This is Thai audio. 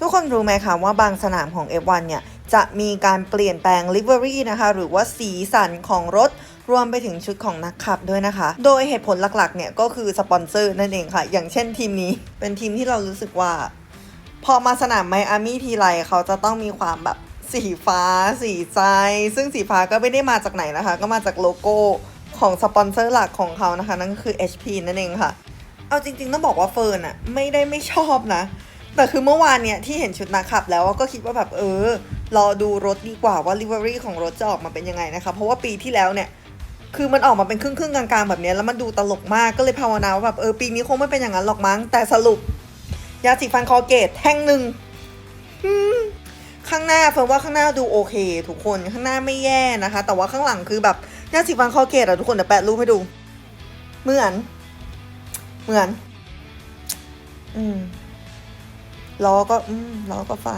ทุกคนรู้ไหมคะว่าบางสนามของ F1 เนี่ยจะมีการเปลี่ยนแปลง livery นะคะ หรือว่าสีสันของรถรวมไปถึงชุดของนักขับด้วยนะคะ โดยเหตุผลหลักๆเนี่ยก็คือสปอนเซอร์นั่นเองค่ะ อย่างเช่นทีมนี้ เป็นทีมที่เรารู้สึกว่า พอมาสนามไมอามี่ทีไรเขาจะต้องมีความแบบสีฟ้า สีใจ ซึ่งสีฟ้าก็ไม่ได้มาจากไหนนะคะ ก็มาจากโลโก้ของสปอนเซอร์หลักของเขานะคะ นั่นก็คือ HP นั่นเองค่ะ เอาจริงๆต้องบอกว่าเฟิร์นอะไม่ได้ไม่ชอบนะ แต่คือเมื่อวานเนี่ยที่เห็นชุดนักขับแล้วก็คิดว่าแบบเออ รอดูรถดีกว่าว่า livery ของรถจะออกมาเป็นยังไงนะคะ เพราะว่าปีที่แล้วเนี่ย คือมันออกมาเป็นครึ่งๆกลางๆแบบนี้แล้วมันดูตลกมากก็เลยภาวนาว่าแบบเออปีนี้คงไม่เป็นอย่างนั้นหรอกมั้ง แต่สรุป ยาสีฟันคอเกตแท่งหนึ่งข้างหน้าเฟิร์นว่าข้างหน้าดูโอเค ทุกคนข้างหน้าไม่แย่นะคะ แต่ว่าข้างหลังคือแบบยาสีฟันคอเกตอะทุกคนเดี๋ยวแปะรูปให้ดู เหมือน เหมือน อืม ล้อก็ อืมล้อก็ฟ้า